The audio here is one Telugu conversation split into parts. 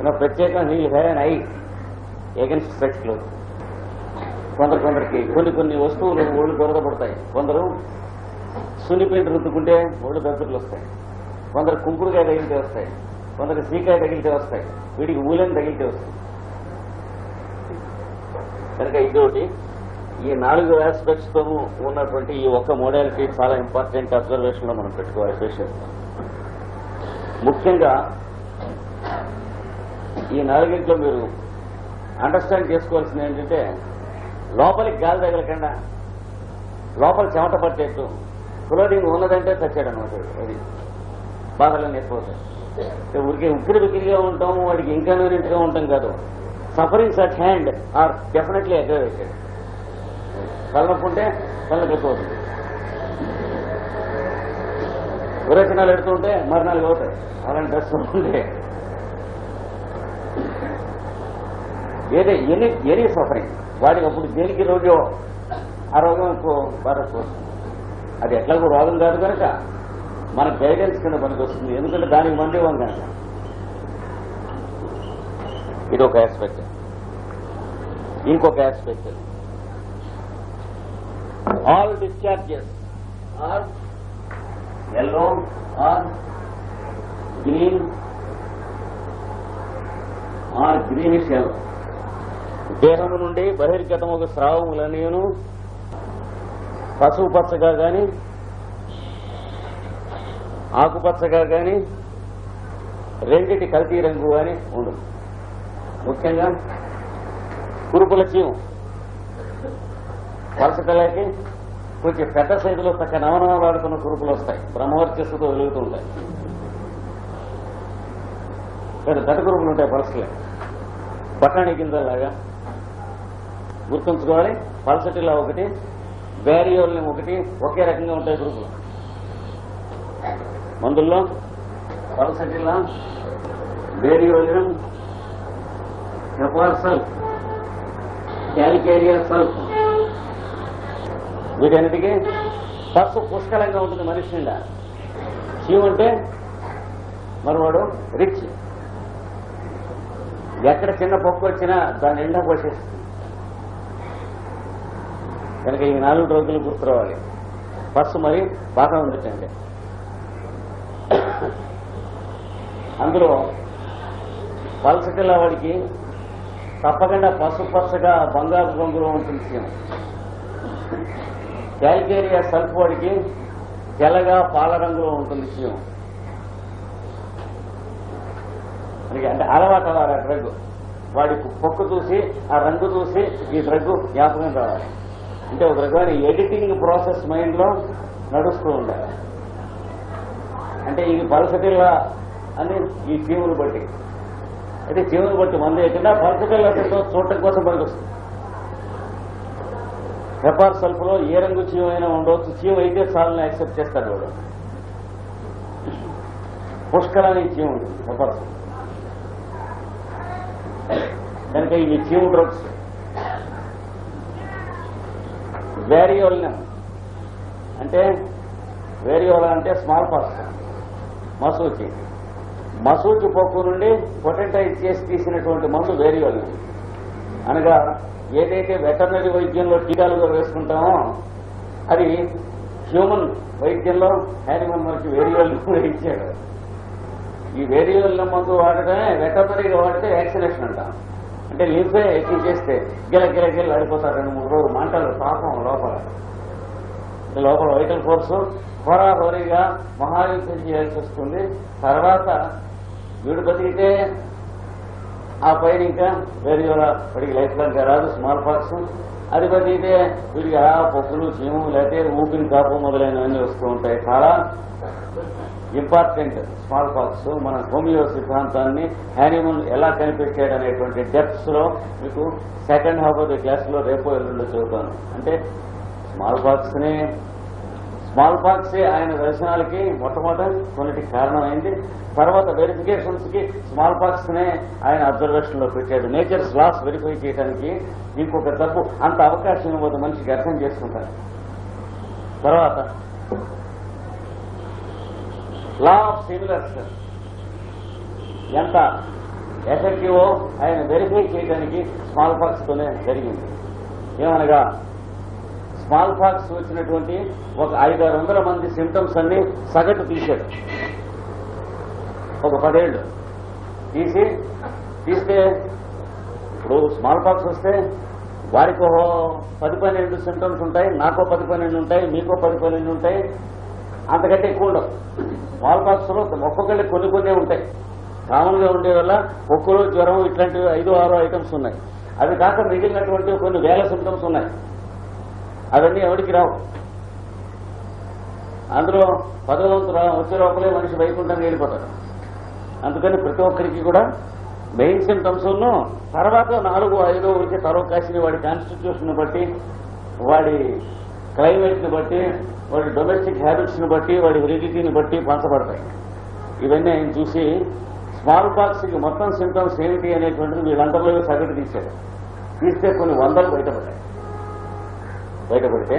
ఇలా ప్రత్యేకంగా నీళ్ళు have an eye against specs కొందరు కొందరికి కొన్ని కొన్ని వస్తువులు ఒళ్ళు దొరకబడతాయి కొందరు సున్నిపిండి రుద్దుకుంటే ఒళ్ళు దద్దులు వస్తాయి. కొందరు కుంకుడుకాయ తగిలితే వస్తాయి. కొందరు సీకాయ తగిలితే వస్తాయి. వీడికి ఊలని తగిలితే వస్తాయి. కనుక ఇదొకటి. ఈ నాలుగు ఆస్పెక్ట్స్తో ఉన్నటువంటి ఈ ఒక్క మోడాలిటీ చాలా ఇంపార్టెంట్ అబ్జర్వేషన్లో మనం పెట్టుకోవాలి. పేషెంట్ ముఖ్యంగా ఈ నాలుగింట్లో మీరు అండర్స్టాండ్ చేసుకోవాల్సింది ఏంటంటే లోపలికి గాలి తగలకుండా లోపల చెమట పట్టేట్టు ఫ్లోరింగ్ ఉన్నదంటే చచ్చాడు అనమాట అది. బాధలన్నీ ఎక్కువ ఊరికే ఉక్కిరి బిక్కిరిగా ఉంటాము వాడికి ఇన్కన్వీనియంట్గా ఉంటాం కాదు. Sufferings at hand are definitely aggravated తలనొప్పి ఉంటే తలనొప్పి ఎక్కువ అవుతుంది ఎడుతుంటే మరణాలు అవుతాయి అలాంటి డ్రెస్ ఉంటే ఏదే ఎనీ ఎనీ సఫరింగ్ వాడికి అప్పుడు దేనికి రోజు ఆ రోగం ఎక్కువ వస్తుంది అది ఎట్లాగో రోగం కాదు కనుక మన గైడెన్స్ కింద పనికి వస్తుంది ఎందుకంటే దానికి మంది ఇవ్వం కనుక. ఇది ఒక ఆస్పెక్ట్ ఇంకొక aspect all discharges are yellow or green or greenish yellow దేహము నుండి బహిర్గతముకు స్రావములనియును పసుపు పచ్చగా గాని ఆకుపచ్చగా గాని రెండిటి కల్తీ రంగు గాని ఉండదు ముఖ్యంగా కురుపుల చీము. వలసకలకి కొంచెం పెద్ద సైజులో చక్క నవనవలాడుతున్న కురుపులు వస్తాయి. బ్రహ్మవర్చస్సుతో వెలుగుతుంటాయి. పెద్ద దట కురుపులు ఉంటాయి పలసలే బఠానీ గింజలాగా గుర్తుంచుకోవాలి. పల్సటిలా ఒకటి బ్యారియోల్ని ఒకటి ఒకే రకంగా ఉంటాయి గ్రూపులు. మందుల్లో పల్సటిలా బేరియోలినం హెపార్ సల్ఫ్ క్యాలికేరియా సల్ఫ్. వీటన్నిటికీ పసుపు పుష్కలంగా ఉంటుంది మనిషి నిండా. శివ అంటే మరోవాడు రిచ్. ఎక్కడ చిన్న పప్పు వచ్చినా దాని నిండా పోషిస్తుంది కనుక ఈ నాలుగు రోజులు గుర్తురావాలి. ఫస్ట్ మరి బాగా ఉండటండి. అందులో పలసటిలా వాడికి తప్పకుండా పసు పచ్చగా బంగారు రంగులో ఉంటుంది సీమ. క్యాల్కేరియా సల్ఫ్ వాడికి తెల్లగా పాల రంగులో ఉంటుంది సీమ. మనకి అంటే అలవాటు అలా ఆ డ్రగ్. వాడి పొక్కు చూసి ఆ రంగు చూసి ఈ డ్రగ్ జ్ఞాపకం రావాలి. అంటే ఒక రకమైన ఎడిటింగ్ ప్రాసెస్ మైండ్లో నడుస్తూ ఉండాలి. అంటే ఇది పలసటిల్లా అని ఈ చీములు బట్టి. అయితే జీవులు బట్టి మంది లేకుండా పలసటిల్లా చూడటం కోసం పనికొస్తుంది హెపార్ సల్ఫ్లో ఏ రంగు చీమ అయినా ఉండవచ్చు. చీమ అయితే చాలని యాక్సెప్ట్ చేస్తాడు వాడు. పుష్కరాన్ని చీమ ఉంటుంది హెపార్ కనుక ఈ చీము డ్రగ్స్ వేరియోలినం అంటే వేరియోల అంటే స్మాల్ పాక్స్ మసూచి. మసూచి పొక్కు నుండి పొటెంటైజ్ చేసి తీసినటువంటి మందు వేరియోలినం అనగా ఏదైతే వెటర్నరీ వైద్యంలో టీకాలుగా వేసుకుంటామో అది హ్యూమన్ వైద్యంలో యానిమల్ మనకి వేరియోలినం కూడా ఇచ్చాడు ఈ వేరియోలినం మందు వాడటమే వెటర్నరీగా వాడితే వ్యాక్సినేషన్ అంటాం. అంటే లింపే ఎక్కువ చేస్తే గిల గిల గిల ఆడిపోతారు రెండు మూడు రోజులు. మంటలు పాపం లోపల. లోపల వైటల్ ఫోర్స్ హోరాహోరీగా మహాయుద్ధం చేయాల్సి వస్తుంది. తర్వాత వీడు బతికితే ఆ పైన ఇంకా వేరే వాడికి లైఫ్ లాంగ్ రాదు స్మాల్ పాక్స్ అది బతికితే వీడికి ఆ పప్పులు చీము లేకపోతే ఊపిరి కాపు మొదలైనవన్నీ వస్తూ ఉంటాయి. చాలా ఇంపార్టెంట్ స్మాల్ పాక్స్ మన హోమియో సిద్ధాంతాన్ని యానిమల్ ఎలా కనిపెట్టాడు అనేటువంటి డెప్త్స్లో మీకు సెకండ్ హాఫ్ ఆఫ్ ది క్లాస్లో రేపో ఎల్లుండో చదువుతాను అంటే స్మాల్ పాక్స్ని స్మాల్ పాక్స్ ఆయన దర్శనాలకి మొట్టమొదటి కొన్నిటికి కారణమైంది. తర్వాత వెరిఫికేషన్స్కి స్మాల్ పాక్స్ నే ఆయన అబ్జర్వేషన్లో పెట్టాడు. నేచర్స్ లాస్ వెరిఫై చేయడానికి ఇంకొక తప్పు అంత అవకాశం ఇవ్వదు మనిషికి అర్థం చేసుకుంటారు. తర్వాత లా ఆఫ్ సిమిలర్స్ ఎంత ఎఫెక్టివో ఆయన వెరిఫై చేయడానికి స్మాల్ పాక్స్ తోనే జరిగింది. ఏమనగా స్మాల్ ఫాక్స్ వచ్చినటువంటి ఒక ఐదారు వందల మంది సిమ్టమ్స్ అన్ని సగటు తీశాడు. ఒక పదేళ్ళు. తీసి తీస్తే ఇప్పుడు స్మాల్ ఫాక్స్ వస్తే వారికి పది పన్నెండు సిమ్టమ్స్ ఉంటాయి నాకో పది పన్నెండు ఉంటాయి మీకో పది పన్నెండు ఉంటాయి అంతకంటే ఎక్కువ ఉండవు. వాల్ పాక్స్లో ఒక్కొక్కరికి కొన్ని కొన్ని ఉంటాయి. కామన్గా ఉండే వల్ల ఒక్కరో జ్వరం ఇట్లాంటివి ఐదు ఆరు ఐటమ్స్ ఉన్నాయి. అవి కాక మిగిలినటువంటి కొన్ని వేల సిమ్టమ్స్ ఉన్నాయి. అవన్నీ ఎవరికి రావు. అందులో పదవంతు వచ్చే లోపలే మనిషి వైకుంఠానికి వెళ్ళిపోతాడు. అందుకని ప్రతి ఒక్కరికి కూడా మెయిన్ సిమ్టమ్స్ తర్వాత నాలుగు ఐదో వచ్చే కాసిన వాడి కాన్స్టిట్యూషన్ బట్టి వాడి క్లైమేట్ని బట్టి వాడి డొమెస్టిక్ హ్యాబిట్స్ని బట్టి వాడి హెరిడిటీని బట్టి పంచబడతాయి. ఇవన్నీ ఆయన చూసి స్మాల్ పాక్స్కి మొత్తం సింటమ్స్ ఏమిటి అనేటువంటిది వీళ్ళందరిలో సగటు తీశారు తీస్తే కొన్ని వందలు బయటపడ్డాయి. బయటపడితే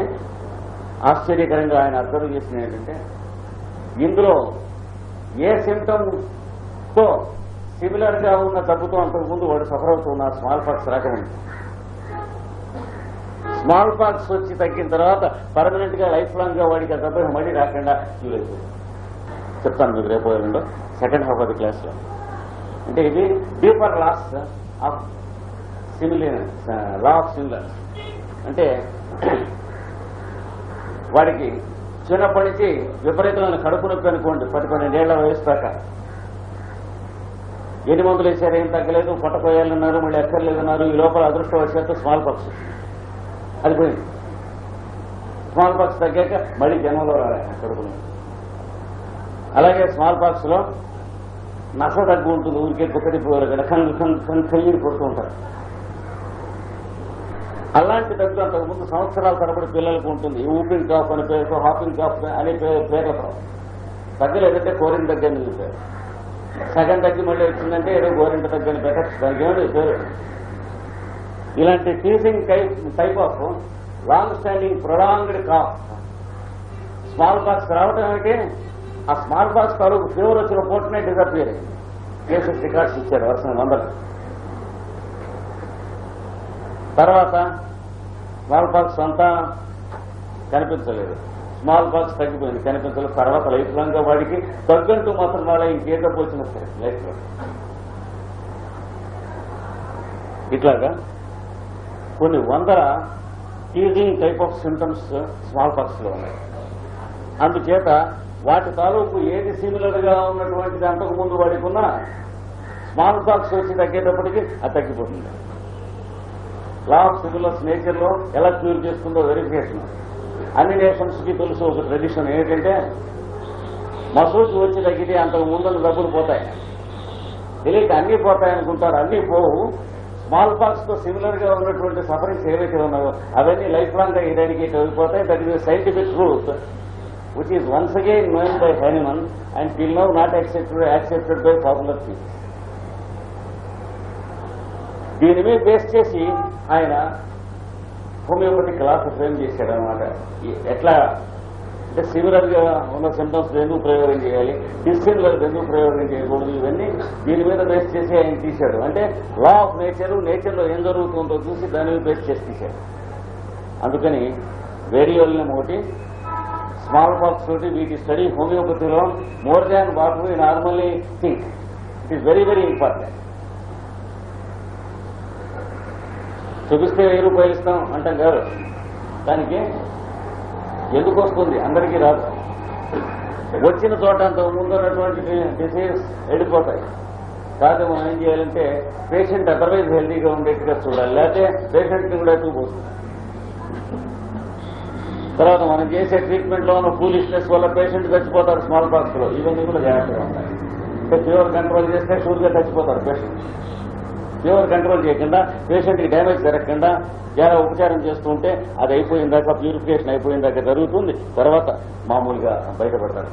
ఆశ్చర్యకరంగా ఆయన అబ్జర్వ్ చేసిన ఏంటంటే ఇందులో ఏ సిమ్టమ్తో సిమిలర్గా ఉన్న జబ్బుతో అంతకుముందు వాడు సఫర్ అవుతున్నారు స్మాల్ పాక్స్ రాకముందు స్మాల్ పాక్స్ వచ్చి తగ్గిన తర్వాత పర్మనెంట్గా లైఫ్ లాంగ్గా వాడికి ఆ మళ్ళీ రాకుండా క్యూర్ అయిపోయింది చెప్తాను మీకు రేపు రెండు. సెకండ్ హాఫ్ ఆఫ్ ది క్లాస్లో. అంటే ఇది deeper laws of similar law of similar అంటే వాడికి చిన్నప్పటి నుంచి విపరీతమైన కడుపు నొప్పి అనుకోండి పది పన్నెండేళ్ళ వయసు దాకా. ఎన్ని మందులు వేసారు ఏం తగ్గలేదు పొట్టపోయాలన్నారు మళ్ళీ ఎక్కర్లేదన్నారు ఈ లోపల అదృష్టవశాత్తు స్మాల్ పాక్స్ అది పోయింది. స్మాల్ పాక్స్ తగ్గాక మళ్ళీ జనంలో రాలే అలాగే స్మాల్ పాక్స్లో నస తగ్గు ఉంటుంది ఊరికే కుక్కడిపోయారు కదా కళ్ళు కళ్ళు కయ్యి కొడుతూ ఉంటారు. అలాంటి దగ్గర అంతకుముందు సంవత్సరాల తరబడి పిల్లలకు ఉంటుంది. ఈ ఊపింగ్ కాఫ్ అనే పేరుతో హాపింగ్ కాఫ్ అనే పేరు పేర్లతో తగ్గలేదంటే కోరిన దగ్గర నిలిపారు సగం తగ్గి మళ్ళీ వచ్చిందంటే ఏదో గోరింట దగ్గర పెట్టచ్చు. దానికి పేరు. ఇలాంటి teasing type of long standing prolonged cough smallpox రావడం ఏమిటి? ఆ స్మాల్ బాక్స్ తాలూకు ఫీవర్ వచ్చిన పూటనే డిజర్పియర్ అయింది కేసెస్ రికార్డ్స్ ఇచ్చారు వర్షం వందలు. తర్వాత స్మాల్ బాక్స్ అంతా కనిపించలేదు. స్మాల్ బాక్స్ తగ్గిపోయింది. కనిపించలేదు. తర్వాత లైఫ్ లాంగ్గా వాడికి తగ్గంటూ మాత్రం వాళ్ళ ఇంకే డబ్బు వచ్చినా సరే లైఫ్లో ఇట్లాగా కొన్ని వందల టీజింగ్ టైప్ ఆఫ్ సింటమ్స్ స్మాల్ పాక్స్లో ఉన్నాయి. అందుచేత వాటి తాలూకు ఏది సిమిలర్గా ఉన్నటువంటిది అంతకు ముందు వాడికి ఉన్న స్మాల్ పాక్స్ వచ్చి తగ్గేటప్పటికి అది తగ్గిపోతుంది. లా ఆఫ్ సిమిలర్స్ నేచర్లో ఎలా క్యూర్ చేస్తుందో వెరిఫికేషన్ అన్ని నేషన్స్కి తెలుసు ఒక ట్రెడిషన్ ఏంటంటే మసూచి వచ్చి తగ్గితే అంతకు ముందు డబ్బులు పోతాయి. తెలియక అన్నీ పోతాయనుకుంటారు అన్నీ పోవు. స్మాల్ పాక్స్తో సిమిలర్గా ఉన్నటువంటి సఫరింగ్స్ ఏవైతే ఉన్నాయో అవన్నీ లైఫ్ లాంగ్గా ఇరాడికేట్ అయిపోతాయి that is scientific truth which is once again known by Hahnemann and till now not accepted accepted by popular people దీని మీద బేస్ చేసి ఆయన హోమియోపతి క్లాస్ ఫ్రేమ్ చేశాడు అనమాట ఎట్లా అంటే సిమిలర్గా ఉన్న సింటమ్స్ ఎందుకు ప్రయోగం చేయాలి. డిస్సిమిలర్ ఎందుకు ప్రయోగం చేయకూడదు. ఇవన్నీ దీని మీద బేస్ చేసి ఆయన తీశాడు. అంటే లా ఆఫ్ నేచర్ నేచర్లో ఏం జరుగుతుందో చూసి దాని మీద బేస్ చేసి తీశాడు. అందుకని వేరియోల్ని ఒకటి స్మాల్ పాక్స్ తోటి వీటి స్టడీ హోమియోపతిలో more than what we normally think it is very very important చూపిస్తే వెయ్యి రూపాయలు ఇస్తాం అంటాం కాదు దానికి ఎందుకు వస్తుంది? అందరికీ రాదు. వచ్చిన చోట అంత ముందు ఉన్నటువంటి డిసీజ్ వెళ్ళిపోతాయి. కాదు మనం ఏం చేయాలంటే పేషెంట్ అదర్వైజ్ హెల్దీగా ఉండేట్టుగా చూడాలి. లేకపోతే పేషెంట్ని కూడా చూపోతుంది తర్వాత మనం చేసే ట్రీట్మెంట్లో ఉన్న ఫూలిష్నెస్ వల్ల పేషెంట్ చచ్చిపోతారు స్మాల్ పాక్స్లో. ఇవన్నీ కూడా జాగ్రత్తగా ఉంటాయి ఫీవర్ కంట్రోల్ చేస్తే షూర్గా చచ్చిపోతారు పేషెంట్ ఫీవర్ కంట్రోల్ చేయకుండా పేషెంట్కి డ్యామేజ్ జరగకుండా చాలా ఉపచారం చేస్తుంటే అది అయిపోయిన దాకా ప్యూరిఫికేషన్ అయిపోయిన దాకా జరుగుతుంది. తర్వాత మామూలుగా బయటపడతారు.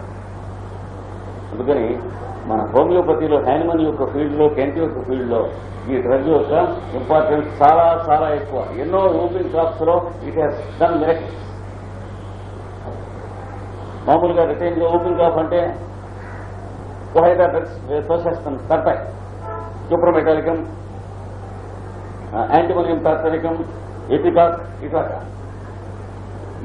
అందుకని మన హోమియోపతిలో హ్యానిమన్ యొక్క ఫీల్డ్లో కెంటీ యొక్క ఫీల్డ్లో ఈ డ్రగ్ యొక్క ఇంపార్టెన్స్ చాలా చాలా ఎక్కువ. ఎన్నో రూపింగ్ షాప్స్లో ఇట్ హ్యాస్ డన్ మిరకిల్స్ మామూలుగా రిటైన్ ఓపెన్ కాఫ్ అంటే ఒక ఐదారు డ్రగ్స్ తోసేస్తాను తడతాయి సూప్రమెటాలికం యాంటీమోనియం టార్టరికం ఎపికాక్ ఇట్లాగా.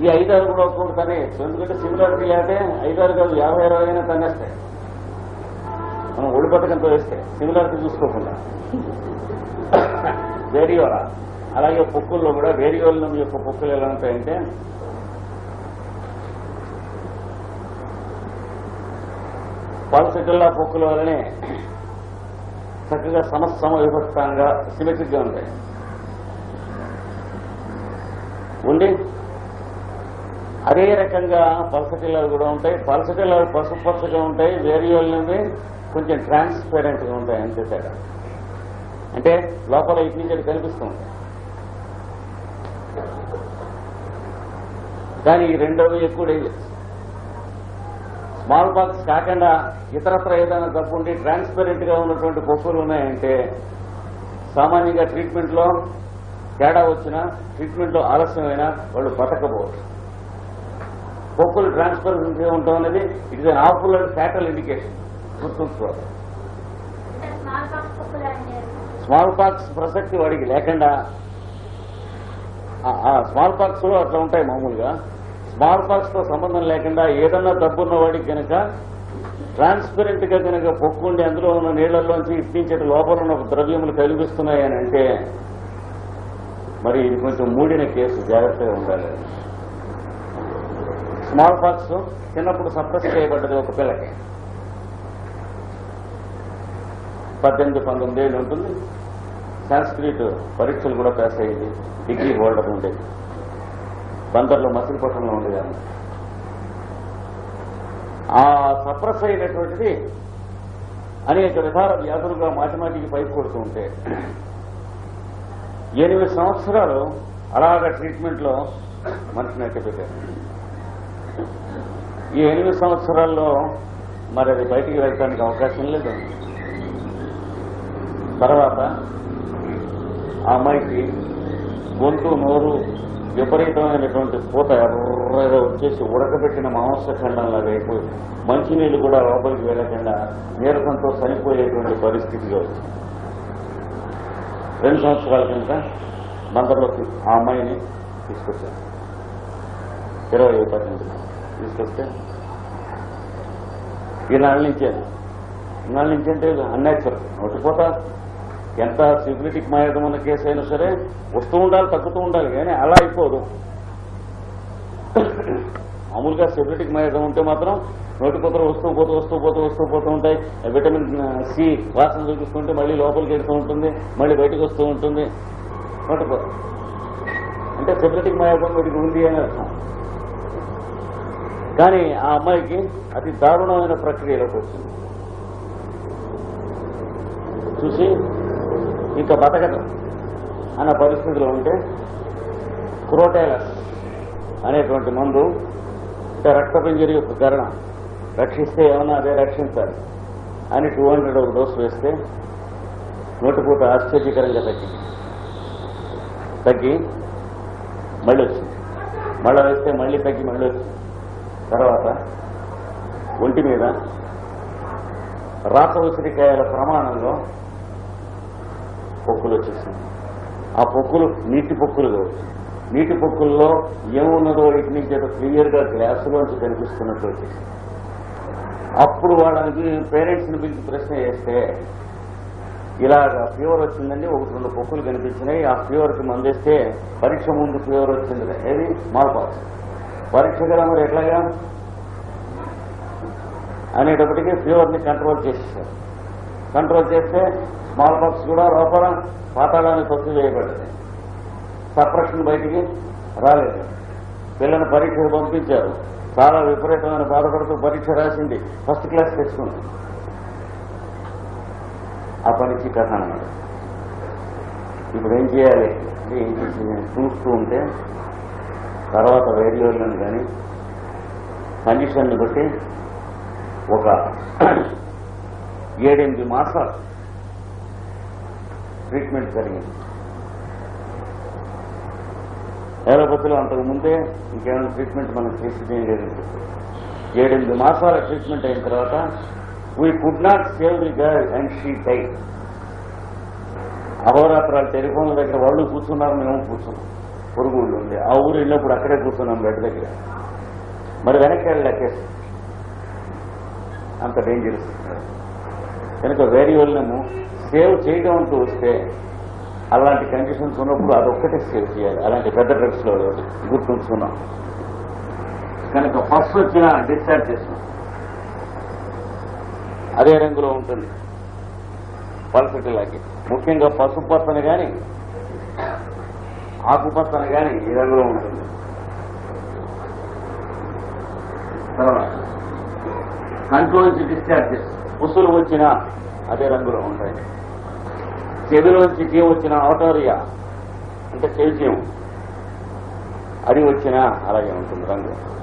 ఈ ఐదారు కూడా ఒక్కొక్కటి తనేయచ్చు ఎందుకంటే సిమిలారిటీ లేకపోతే ఐదారు కాదు యాభై అరవై అయినా తన్నేస్తాయి మనం ఒడి పథకంతో వేస్తే సిమిలారిటీ చూసుకోకుండా. వేరియోలా అలాగే పొక్కుల్లో కూడా వేరియోలం యొక్క పొక్కులు ఎలా ఉంటాయంటే పాలసెటిల్లా పొక్కుల వల్లనే చక్కగా సమస్తమ విభక్తంగా సిమెట్రిక్గా ఉంటాయి. ఉండి? అదే రకంగా పల్సటిల్లాలు కూడా ఉంటాయి. పల్సటిల్లాలు పసుపు పచ్చగా ఉంటాయి. వేరియోల్ని కొంచెం ట్రాన్స్పరెంట్గా ఉంటాయి. అంతే తేడా. అంటే లోపల ఇటు నుంచి అటు కనిపిస్తూ ఉంటాయి. కానీ ఈ రెండోవి ఎక్కువ డేంజర్ స్మాల్ పాక్స్ కాకుండా ఇతరత్ర ఏదైనా జబ్బు ఉండి ట్రాన్స్పరెంట్గా ఉన్నటువంటి పొక్కులు ఉన్నాయంటే సామాన్యంగా ట్రీట్మెంట్లో తేడా వచ్చినా ట్రీట్మెంట్లో ఆలస్యమైనా వాళ్ళు బతకపోవచ్చు పొక్కులు ట్రాన్స్పరెంట్గా ఉండటం అనేది it is an awful and fatal indication గుర్తుంచుకోవాలి. స్మాల్ బాక్స్ పాక్స్ ప్రసక్తి వాడికి లేకుండా స్మాల్ పాక్స్లో అట్లా ఉంటాయి మామూలుగా. స్మాల్ పాక్స్తో సంబంధం లేకుండా ఏదన్నా దబ్బున్న వాడికి కనుక ట్రాన్స్పరెంట్గా కనుక పొక్కుండి అందులో ఉన్న నీళ్ళలోంచి ఇప్పించేటి లోపల ఉన్న ద్రవ్యములు కనిపిస్తున్నాయి అని అంటే మరి ఇది కొంచెం మూడిన కేసు. జాగ్రత్తగా ఉండాలి. స్మాల్ పాక్స్ చిన్నప్పుడు సప్రెస్ చేయబడ్డది ఒక పిల్లకి. పద్దెనిమిది పంతొమ్మిది ఏళ్ళు ఉంటుంది. సంస్క్రిట్ పరీక్షలు కూడా పాస్ అయ్యింది. డిగ్రీ హోల్డర్ ఉండేది. బందర్లో మసిలిపట్నంలో ఉండేదాన్ని ఆ సప్రెస్ అయినటువంటిది అనేక విధాల వ్యాధులుగా మాటిమాటికి పైపు కొడుతూ ఉంటే ఎనిమిది సంవత్సరాలు అలాగ ట్రీట్మెంట్లో మనిషిని పెట్టారు. ఈ ఎనిమిది సంవత్సరాల్లో మరి అది బయటికి వెళ్ళడానికి అవకాశం లేదు. తర్వాత ఆ అమ్మాయికి గొంతు నోరు విపరీతమైనటువంటి పూత ఎర్రగా వచ్చేసి ఉడకబెట్టిన మాంసఖండంలాగా అయిపోయి మంచినీళ్ళు కూడా లోపలికి వెళ్ళకుండా నీరసంతో చనిపోయేటువంటి పరిస్థితిగా వచ్చింది. రెండు సంవత్సరాల కింద బందర్లోకి ఆ అమ్మాయిని తీసుకొచ్చాను ఇరవై పద్దెనిమిది తీసుకొస్తే ఈనాళ్ళ నుంచే ఈనాళ్ళ నుంచి అంటే అన్యాచురల్. నోటిపోతా ఎంత సింప్లిటిక్ మాయడం ఉన్న కేసు అయినా సరే వస్తూ ఉండాలి తగ్గుతూ ఉండాలి కానీ అలా అయిపోదు. మామూలుగా సిబిలిటిక్ మాయతం ఉంటే మాత్రం నోటిపోతలు వస్తూ పోతూ వస్తూ పోతూ వస్తూ పోతూ ఉంటాయి. విటమిన్ సి వాసన చూపిస్తుంటే మళ్ళీ లోపలికి వెళ్తూ ఉంటుంది మళ్ళీ బయటకు వస్తూ ఉంటుంది. నోటి అంటే సిబిలిటిక్ మాయడం వీటికి ఉంది అని అర్థం. కానీ ఆ అమ్మాయికి అతి దారుణమైన ప్రక్రియలోకి వచ్చింది. చూసి ఇంకా బతకదు అన్న పరిస్థితిలో ఉంటే క్రోటైలస్ అనేటువంటి మందు అంటే రక్తపింజరి యొక్క కరణం రక్షిస్తే ఏమన్నా అదే రక్షించాలి. అని టూ హండ్రెడ్ ఒక డోసు వేస్తే నోటిపూట ఆశ్చర్యకరంగా తగ్గింది తగ్గి మళ్ళీ వచ్చింది. మళ్ళీ వేస్తే మళ్ళీ తగ్గి మళ్ళీ వచ్చింది. తర్వాత ఒంటి మీద రాత ఉసిరికాయల ప్రమాణంలో పొక్కులు వచ్చేసింది. ఆ పొక్కులు నీటి పొక్కులు నీటి పొక్కుల్లో ఏమున్నదో ఇటు నుంచి అటు క్లియర్గా గ్లాసులోంచి కనిపిస్తున్నట్టు వచ్చేసింది. అప్పుడు వాళ్ళకి పేరెంట్స్ని పిలిచి ప్రశ్న చేస్తే ఇలాగ ఫీవర్ వచ్చిందండి ఒకటి రెండు పొక్కులు కనిపించినాయి ఆ ఫీవర్కి మందేస్తే పరీక్ష ముందు ఫీవర్ వచ్చింది. ఏది? స్మాల్ పరీక్ష కదా మరి ఎట్లాగా? అనేటప్పటికీ ఫీవర్ని కంట్రోల్ చేసేసారు. కంట్రోల్ చేస్తే స్మాల్ బాక్స్ కూడా లోపల పాతాళాన్ని తొక్కి చేయబడింది. సప్రెషన్ బయటికి రాలేదు. పిల్లల పరీక్షలు పంపించారు. చాలా విపరీతమైన బాధపడుతూ పరీక్ష రాసింది. ఫస్ట్ క్లాస్ తెచ్చుకుంది. ఆ పరీక్ష కథ ఇప్పుడు ఏం చేయాలి? అంటే ఏం చూస్తూ ఉంటే తర్వాత రేడియోలను కానీ కండిషన్ని బట్టి ఒక ఏడెనిమిది మాసాలు ట్రీట్మెంట్ జరిగింది. ఏలపతిలో అంతకు ముందే ఇంకేమైనా ట్రీట్మెంట్ మనం చేసి చెప్పి ఏడెనిమిది మాసాల ట్రీట్మెంట్ అయిన తర్వాత we could not save the girl and she die అహోరాత్రాలు టెలిఫోన్ల దగ్గర వాళ్ళు కూర్చున్నారు మేము కూర్చున్నాం. పొరుగు ఊళ్ళు ఉంది. ఆ ఊరు వెళ్ళినప్పుడు అక్కడే కూర్చున్నాం బెడ్ దగ్గర. మరి వెనక్కి వెళ్ళి అంత డేంజరస్ కనుక వేరే వెళ్ళినాము సేవ్ చేయడం అంటూ వస్తే అలాంటి కండిషన్స్ ఉన్నప్పుడు అదొక్కటే సేవ్ చేయాలి. అలాంటి పెద్ద డ్రగ్స్లో గుర్తుంచుకున్నాం కనుక ఫస్ట్ వచ్చిన డిశ్చార్జ్ చేసాం అదే రంగులో ఉంటుంది. పల్సటిలాకి ముఖ్యంగా పసుపు పచ్చని కానీ ఆకుపచ్చని కానీ ఈ రంగులో ఉంటుంది. తర్వాత కంట్రోల్ నుంచి డిశ్చార్జ్ ఉసులు వచ్చినా అదే రంగులో ఉంటాయి. చెవిలోంచి చీమ వచ్చిన ఆటోరియా అంటే చైత్యం అది వచ్చినా అలాగే ఉంటుంది రంగు.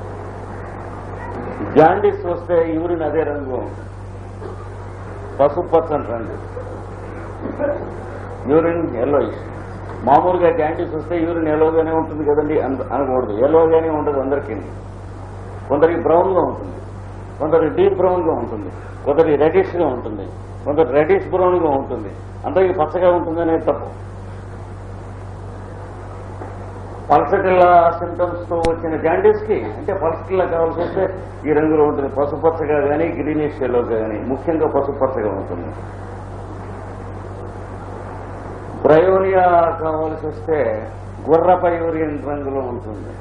జాండీస్ వస్తే యూరిన్ అదే రంగు. పసుపు పచ్చని రంగు. యూరిన్ ఎల్లో మామూలుగా జాండీస్ వస్తే యూరిన్ ఎల్లోగానే ఉంటుంది కదండి అనకూడదు. ఎల్లోగానే ఉండదు అందరికీ. కొందరికి బ్రౌన్గా ఉంటుంది. కొందరికి డీప్ బ్రౌన్గా ఉంటుంది. కొందరికి రెడిష్గా ఉంటుంది. కొంత రెడిష్ బ్రౌన్గా ఉంటుంది. అందరికి పచ్చగా ఉంటుంది అనేది తప్పు. పల్సటిల్లా సింటమ్స్తో వచ్చిన జాండీస్కి అంటే పల్సటిల్లా కావాల్సి వస్తే ఈ రంగులో ఉంటుంది. పసుపచ్చగా కానీ గ్రీనిష్ ఎల్లో కానీ ముఖ్యంగా పసుపచ్చగా ఉంటుంది. బ్రయోరియా కావాల్సి వస్తే గుర్రపయూరియన్ రంగులో ఉంటుంది.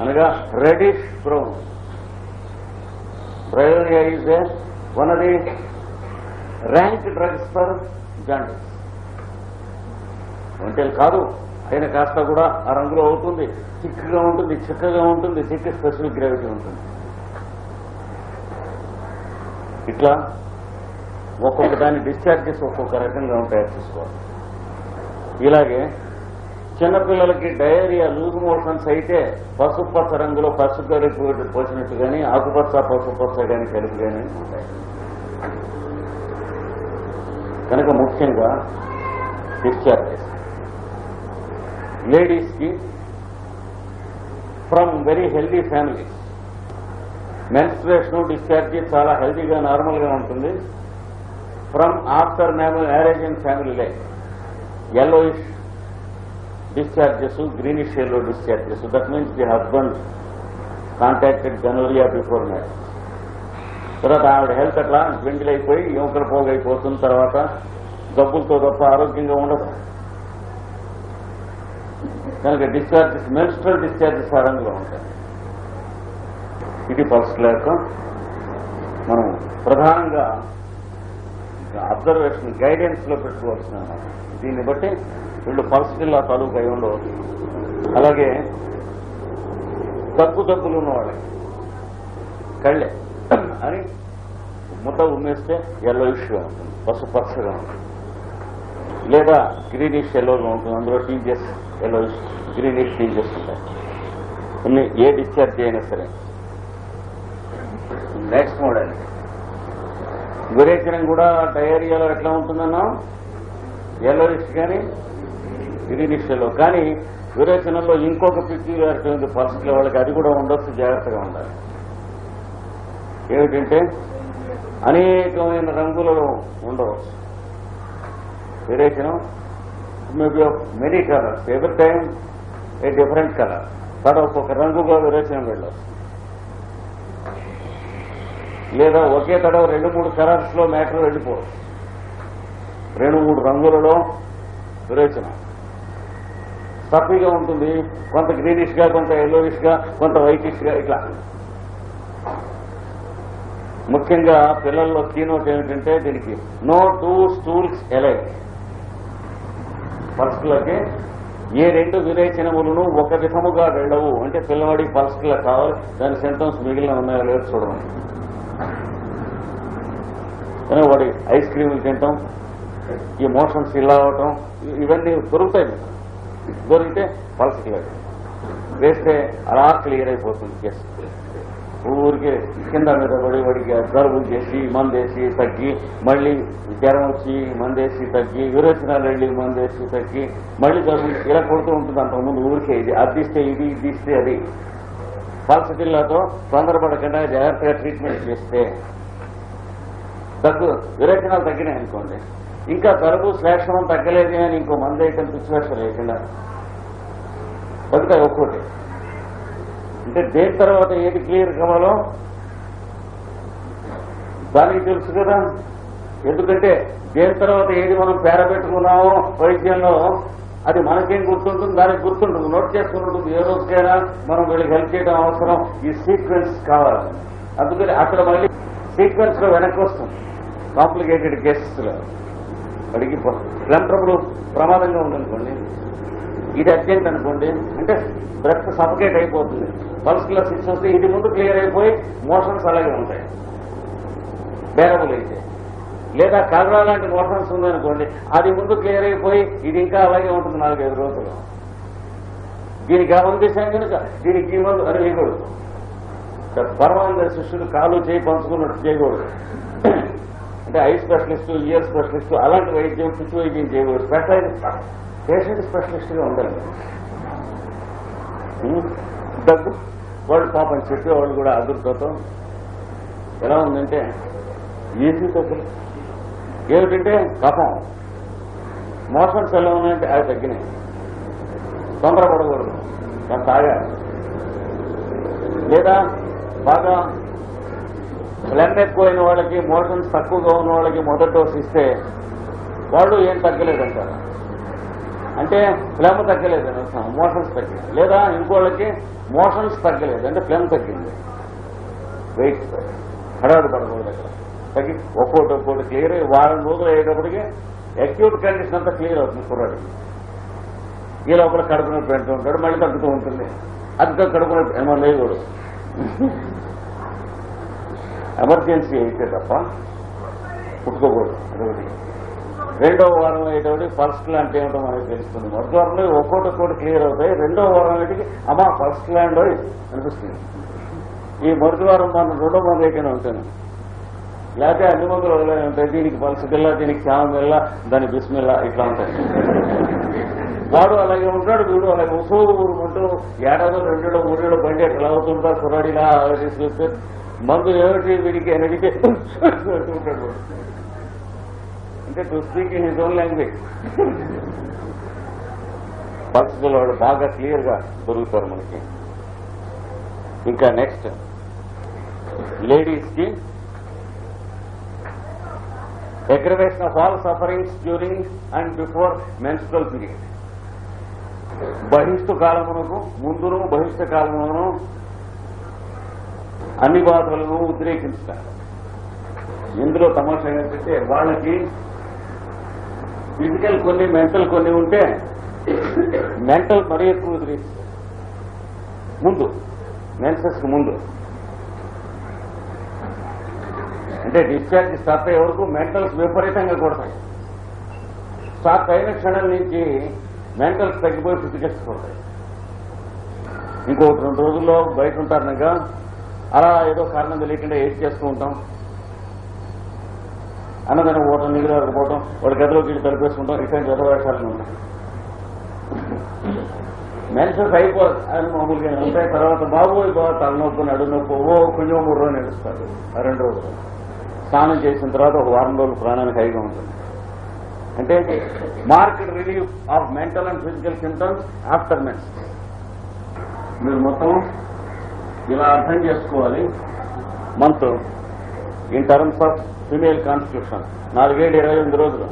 అనగా reddish brown Bryonia is one of rank drugs for jaundice ఒంటేలు కాదు అయినా కాస్త కూడా ఆ రంగులో అవుతుంది చిక్కగా ఉంటుంది చిక్కగా ఉంటుంది చిక్క స్పెసిఫిక్ గ్రావిటీ ఉంటుంది ఇట్లా ఒక్కొక్క దాన్ని డిశ్చార్జెస్ ఒక్కొక్క రకంగా తయారు చేసుకోవాలి ఇలాగే చిన్నపిల్లలకి డయేరియా లూజ్ మోషన్స్ అయితే పసుపు పచ్చ రంగులో పసుపు కలిపి పోసినట్టు కానీ ఆకుపచ్చ పసుపు కానీ కలిపి కానీ ఉంటాయి. కనుక ముఖ్యంగా డిశ్చార్జెస్ లేడీస్కి from very healthy families menstruation discharge చాలా హెల్దీగా నార్మల్గా ఉంటుంది. From after marriage and family life yellowish discharges greenish yellow discharges that means the husband contacted gonorrhoea before marriage తర్వాత ఆవిడ హెల్త్ అట్లా ట్వంటీలు అయిపోయి యువకుల పోగైపోతున్న తర్వాత జబ్బులతో తప్ప ఆరోగ్యంగా ఉండదు. కనుక డిశ్చార్జెస్ మెన్స్ట్రల్ డిశ్చార్జెస్ ఆ ఉంటాయి. ఇది ఫస్ట్ లేక మనం ప్రధానంగా అబ్జర్వేషన్ గైడెన్స్లో పెట్టుకోవాల్సిన దీన్ని బట్టి వీళ్ళు పల్స్టిల్లా తాలూకు అయి ఉండవచ్చు అలాగే దగ్గు దగ్గులు ఉన్నవాళ్ళే. కళ్ళే. అని ముద్ద ఉమ్మేస్తే ఎల్లోయిష్గా ఉంటుంది పసుపు పచ్చగా ఉంటుంది. లేదా గ్రీనిష్ ఎల్లోగా ఉంటుంది అందులో టీజెస్ ఎల్లోయిష్ గ్రీనిష్ టీజెస్ ఉంటాయి. కొన్ని ఏ డిశ్చార్జ్ అయినా సరే. నెక్స్ట్ మోడల్ విరేచనం కూడా డయేరియాలో ఎట్లా ఉంటుందన్నా ఇష్ కానీ గిరినిష్టలో కానీ విరేచనంలో ఇంకొక పిక్యులారిటీ ఉంది పర్సనల్ వాళ్ళకి అది కూడా ఉండొచ్చు జాగ్రత్తగా ఉండాలి. ఏమిటంటే అనేకమైన రంగులలో ఉండవచ్చు విరేచనం maybe many colours every time a different colour తర్వాత ఒక్కొక్క రంగుగా విరేచనం వెళ్ళవచ్చు లేదా ఒకే తడవ రెండు మూడు కలర్స్లో మ్యాటర్ వెళ్ళిపోవచ్చు రెండు మూడు రంగులలో విరేచనం. తప్పిగా ఉంటుంది. కొంత గ్రీనిష్గా కొంత ఎల్లోయిష్గా కొంత వైటిష్గా ఇట్లా. ముఖ్యంగా పిల్లల్లో కీనోట్ ఏమిటంటే దీనికి నో టూ స్టూల్స్ ఎలైక్ పల్స్లకి ఏ రెండు విరేచనములను ఒక విధముగా వెళ్ళవు. అంటే పిల్లవాడి పల్స్ల కావాలి దాని సింటమ్స్ మిగిలిన ఉన్నాయో లేదో చూడడం వాడి ఐస్ క్రీములు తింటాం ఈ మోషన్స్ ఇలా అవటం ఇవన్నీ దొరుకుతాయి. దొరికితే దొరికితే క్లియర్ వేస్తే అలా క్లియర్ అయిపోతుంది కేసు ఊరికే కింద మీద పడి పడిగా జలుబు చేసి మందేసి తగ్గి మళ్ళీ జ్వరం వచ్చి మందేసి తగ్గి విరోచనాలు వెళ్ళి మందేసి తగ్గి మళ్ళీ జలుబు ఇలా కొడుతూ ఉంటుంది అంతకుముందు ఊరికే ఇది. అది ఇస్తే ఇది ఇది ఇస్తే అది. పల్స్ తొందరపడకుండా జాగ్రత్తగా ట్రీట్మెంట్ చేస్తే. తగ్గు. విరోచనాలు తగ్గినాయి అనుకోండి. ఇంకా కరుపు శ్లేషణం తగ్గలేదు అని ఇంకో మంది అయితే పిచ్చివేషం లేకుండా. బతుకాయి ఒక్కోటి. అంటే దేని తర్వాత ఏది క్లియర్ కావాలో దానికి తెలుసు కదా. ఎందుకంటే దేని తర్వాత ఏది మనం పేరబెట్టుకున్నామో వైద్యంలో అది మనకేం గుర్తుంటుంది? దానికి గుర్తుంటుంది. నోట్ చేసుకుంటుంది ఏ రోజుకైనా మనం వీళ్ళకి హెల్ప్ చేయడం అవసరం. ఈ సీక్వెన్స్ కావాలి. అందుకని అక్కడ మళ్ళీ సీక్వెన్స్లో వెనక్కి వస్తుంది. కాంప్లికేటెడ్ కేసెస్ వాడికి అడిగి ట్రబుల్ ప్రమాదంగా ఉందనుకోండి. ఇది అర్జెంట్ అనుకోండి. అంటే బ్రెత్ సఫకేట్ అయిపోతుంది. పల్స్లో సిక్స్ వస్తే ఇది ముందు క్లియర్ అయిపోయి మోషన్స్ అలాగే ఉంటాయి. బేరబుల్ అయితే. లేదా కలరా లాంటి మోషన్స్ ఉందనుకోండి అది ముందు క్లియర్ అయిపోయి ఇది ఇంకా అలాగే ఉంటుంది నాలుగైదు రోజులు. దీనికి ఆ మంది కనుక దీనికి ఈ మందు అని వేయకూడదు పర్వాలేదు శిష్యుడు కాలు చేయి పంచుకున్నట్టు చేయకూడదు. అంటే ఐ స్పెషలిస్ట్ ఇయర్ స్పెషలిస్ట్ అలాంటి వైద్యం పిచ్చి వైద్యం చేయకూడదు స్పెషలైజ్ పేషెంట్ స్పెషలిస్ట్గా ఉండాలి. ఉం? దగ్గు వాళ్ళు పాపం చెప్పేవాళ్ళు కూడా అదుర్తో ఎలా ఉందంటే ఏసీ తగ్గులు ఏమిటంటే కఫం. మోషన్స్ ఎలా ఉన్నాయంటే అవి తగ్గినాయి. తొందరపడకూడదు. కాస్త తాగాలి. లేదా బాగా ఫ్లెమ్ ఎక్కువైన వాళ్ళకి మోషన్స్ తక్కువగా ఉన్న వాళ్ళకి మొదటి డోస్ ఇస్తే వాళ్ళు ఏం తగ్గలేదంటారు అంటే ఫ్లెమ్ తగ్గలేదు మోషన్స్ తగ్గింది లేదా ఇంకోళ్ళకి మోషన్స్ తగ్గలేదు అంటే ఫ్లెమ్ తగ్గింది. వెయిట్ హడాడు పడకూడదు అక్కడ తగ్గి ఒక్కోటి ఒక్కోటి క్లియర్ వారం రోజులు అయ్యేటప్పటికి అక్యూట్ కండిషన్ అంతా క్లియర్ అవుతుంది కుర్రాడు ఈ లోపల కడుపు నొప్పి ఉంటాడు మళ్ళీ తగ్గుతూ ఉంటుంది. అది కడుపు నొప్పి ఏమో లేదు ఎమర్జెన్సీ అయితే తప్ప పుట్టుకోకూడదు. అదొకటి. రెండో వారం అయ్యేటప్పటికి ఫస్ట్ ల్యాండ్ ఏమిటో మనకి తెలుస్తుంది. మొదటి వారంలో ఒక్కోటి ఒక్కోటి క్లియర్ అవుతాయి. రెండో వారం అయ్యేటికి అమ్మా ఫస్ట్ ల్యాండ్ అనిపిస్తుంది. ఈ మొదటి వారం మనం రెండో మంది అయితేనే ఉంటాను లేకపోతే అన్ని మందులు ఒకలాగే ఉంటాయి. దీనికి పల్స్ బిల్ల దీనికి చావం దాని బిస్మిల్ల ఇట్లా ఉంటాయి. వాడు అలాగే ఉంటాడు వీడు అలాగే ఉసూరు ఊరుకుంటూ ఏడాదో రెండేడో మూడేళ్ళు బండి ఎట్లా అవుతుంటా కుర్రాడిలా తీసుకొస్తే మందు ఏమిటి వీడికి అని అంటూ ఉంటాడు అంటే to speak in his own language. పల్స్లో బాగా క్లియర్గా దొరుకుతారు మనకి. ఇంకా నెక్స్ట్. లేడీస్కి aggravation of all sufferings during and before menstrual period. బహిష్టు కాలమునకు ముందును బహిష్ట కాలమును అన్ని బాధలను ఉద్రేకిస్తారు ఇందులో సమస్య ఏంటంటే వాళ్ళకి ఫిజికల్ కొన్ని మెంటల్ కొన్ని ఉంటే మెంటల్ మరీ ఎక్కువ ఉద్రేకిస్తారు ముందు మెన్సెస్ ముందు. అంటే డిశ్చార్జ్ స్టార్ట్ అయ్యే వరకు మెంటల్స్ విపరీతంగా కొడతాయి. స్టార్ట్ అయిన క్షణం నుంచి మెంటల్స్ తగ్గిపోయి ఫిజికల్స్ కొడతాయి. ఇంకొక రెండు రోజుల్లో బయట ఉంటారనగా అలా ఏదో కారణం తెలియకుండా ఏడ్ చేస్తూ ఉంటాం. అన్నదానం పోవటం నీళ్ళు రాకపోవటం వాడి గదిలోకి వీళ్ళు తలిపేసుకుంటాం ఇట్లాంటి వేషాలు ఉంటాయి. మెన్షన్స్ అయిపో అని మామూలుగా ఉంటాయి తర్వాత బాబోయ్ బాబు తలనొప్పి నడునొప్పి ఓ కొంచెం మూడు రోజులు నడుస్తారు రెండు రోజులు. స్నానం చేసిన తర్వాత ఒక వారం రోజులు ప్రాణానికి హైగా ఉంటుంది. అంటే marked relief of mental and physical symptoms after menses. మీరు మొత్తం ఇలా అర్థం చేసుకోవాలి. Month in terms of female constitution. నాలుగేళ్ళు ఇరవై ఎనిమిది రోజులు.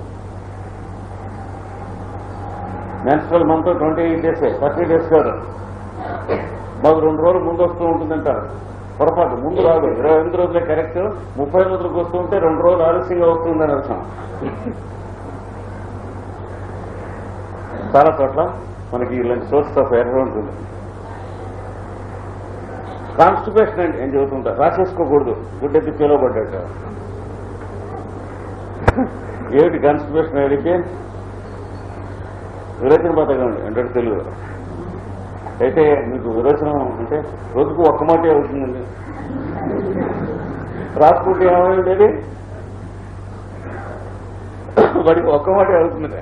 Menstrual month twenty eight days thirty days కాదు. మాకు రెండు రోజులు ముందు వస్తూ ఉంటుందంటారు. పొరపాటు. ముందు రాదు. ఇరవై ఎనిమిది రోజులే కరెక్ట్. ముప్పై రోజులకు వస్తూ ఉంటే రెండు రోజులు ఆలస్యంగా వస్తుందని అర్థం. చాలా చోట్ల మనకి ఇలాంటి సోర్స్ ఆఫ్ ఎర్ర ఉంటుంది. కాన్స్టిపేషన్ అంటే ఏం చెబుతుంటా? రాసేసుకోకూడదు. గుడ్డెత్తి పిలువబడ్డాడు ఏమిటి కాన్స్టిపేషన్ అడిగితే విరోచన పథకం అంటే తెలుగు. అయితే మీకు విరోచనం అంటే రోజుకు ఒక్క మాటే అవుతుందండి. రాసుకుంటే ఏమైంది వాడికి ఒక్క మాటే అవుతుంది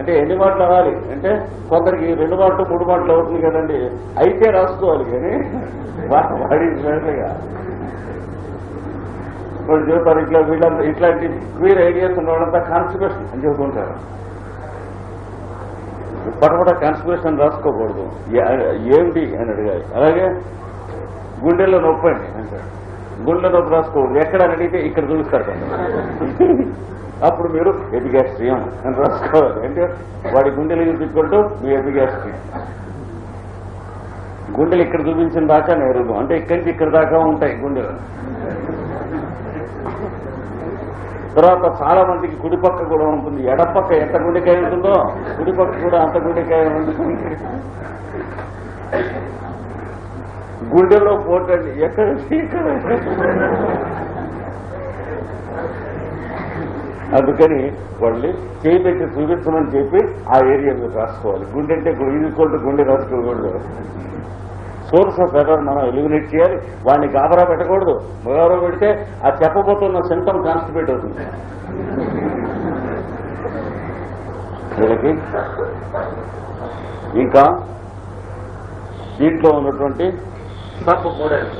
అంటే ఎన్ని మాటలు అవ్వాలి అంటే కొందరికి రెండు మాటలు మూడు మాటలు అవుతుంది కదండి. అయితే రాసుకోవాలి కానీ వా- వాడి చెబుతారు ఇట్లా వీళ్ళంతా ఇట్లాంటి క్వీర్ ఐడియాస్ ఉన్న వాళ్ళంతా కాన్స్టిట్యూషన్ అని చెబుతుంటారు. పటపట కాన్స్టిట్యూషన్ రాసుకోకూడదు. ఏంటి ఏమిటి అని అడిగాలి అలాగే గుండెల్లో నొప్పండి అండి అంటారు గుండె నొప్పి రాసుకోండి. ఎక్కడ అని అడిగితే ఇక్కడ చూపిస్తారు. అప్పుడు మీరు ఎపిగాస్ట్రియం అని రాసుకోవాలి. అంటే వాడి గుండెలు చూపించుకుంటూ మీ ఎపిగాస్ట్రియం. గుండెలు ఇక్కడ చూపించిన దాకా నేరుగు అంటే ఇక్కడి నుంచి ఇక్కడ దాకా ఉంటాయి గుండెలు. తర్వాత చాలా మందికి కుడిపక్క కూడా ఉంటుంది. ఎడపక్క ఎంత గుండెకాయ ఉంటుందో కుడిపక్క కూడా అంత గుండెకాయ ఉంటుంది గుండెలో పోటండి. ఎక్కడ ఇక్కడ అందుకని వాళ్ళని చేయి పెట్టి చూపించమని చెప్పి ఆ ఏరియా మీరు రాసుకోవాలి. గుండె అంటే ఈజ్వల్ గుండె రాసుకోకూడదు సోర్స్ ఆఫ్ ఎర్రర్ మనం ఎలిమినేట్ చేయాలి. వాడిని గాబరా పెట్టకూడదు. గాబరా పెడితే ఆ చెప్పబోతున్న సింటమ్ కాన్స్టిపేట్ అవుతుంది. వీళ్ళకి ఇంకా దీంట్లో ఉన్నటువంటి సబ్ మోడల్స్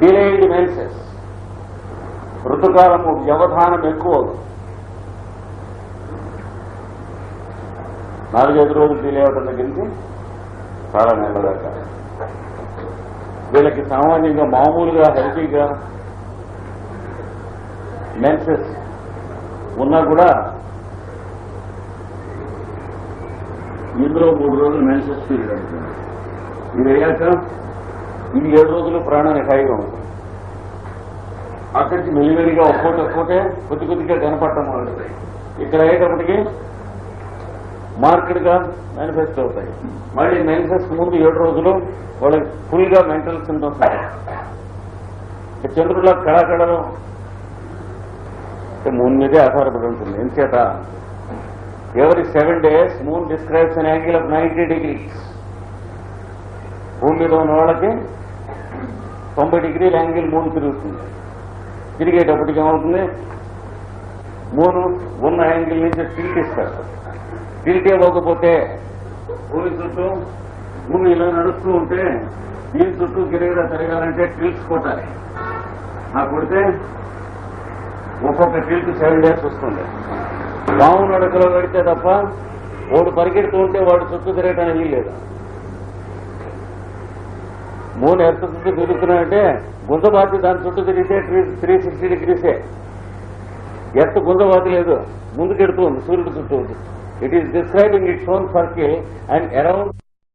డిలేడ్ మెన్సెస్ ఋతుకాలము వ్యవధానం ఎక్కువ నాలుగైదు రోజులు డిలే అవడం చాలా నెల దాకా వీళ్ళకి సామాన్యంగా మామూలుగా హెల్తీగా మెన్సెస్ ఉన్నా కూడా ఇందులో మూడు రోజులు మెన్సెస్ పీరియడ్ ఇది అయ్యాక ఈ ఏడు రోజులు ప్రాణానికి హాయిగా ఉంటుంది అక్కడికి మెల్లిమెల్లిగా ఒక్కోటి ఒక్కోటే కొద్ది కొద్దిగా కనపడటం మొదలుతాయి ఇక్కడ అయ్యేటప్పటికి మార్కెట్గా మేనిఫెస్టో అవుతాయి. మళ్ళీ మేనిఫెస్ట్ ముందు ఏడు రోజులు వాళ్ళకి ఫుల్గా మెంటల్ సింటమ్స్ ఉంటాయి చంద్రుల కళాకళలు. మూన్ మీదే ఆధారపడి ఉంటుంది. ఎందుచేత ఎవరి seven days moon describes an angle of ninety degrees భూమి మీద ఉన్న వాళ్ళకి తొంభై డిగ్రీల యాంగిల్ మూడు తిరుగుతుంది. తిరిగేటప్పటికి ఏమవుతుంది? మూడు ఉన్న యాంగిల్ నుంచి తిరిగిస్తారు. ఇస్తారు ఇవ్వకపోతే భూమి చుట్టూ భూమి ఇలా నడుస్తూ ఉంటే దీని చుట్టూ గిరిగిరా తిరగాలంటే టిల్ట్స్ కొట్టాలి. ఆ కొడితే ఒక్కొక్క టిల్ట్ సెవెన్ డేస్ వస్తుంది. పాము నడకలో పెడితే తప్ప వాడు పరిగెడుతూ ఉంటే వాడు చుట్టూ తిరగటానికి వీల్లేదు. మూడు ఎంత చుట్టూ తిరుగుతున్నాయంటే గుంతబాతి దాని చుట్టూ తిరిగితే త్రీ సిక్స్టీ డిగ్రీసే. ఎంత గుంజబాతి లేదు. ముందుకెడుతూ ఉంది సూర్యుడు చుట్టూ ఉంది. It is describing its own circle and around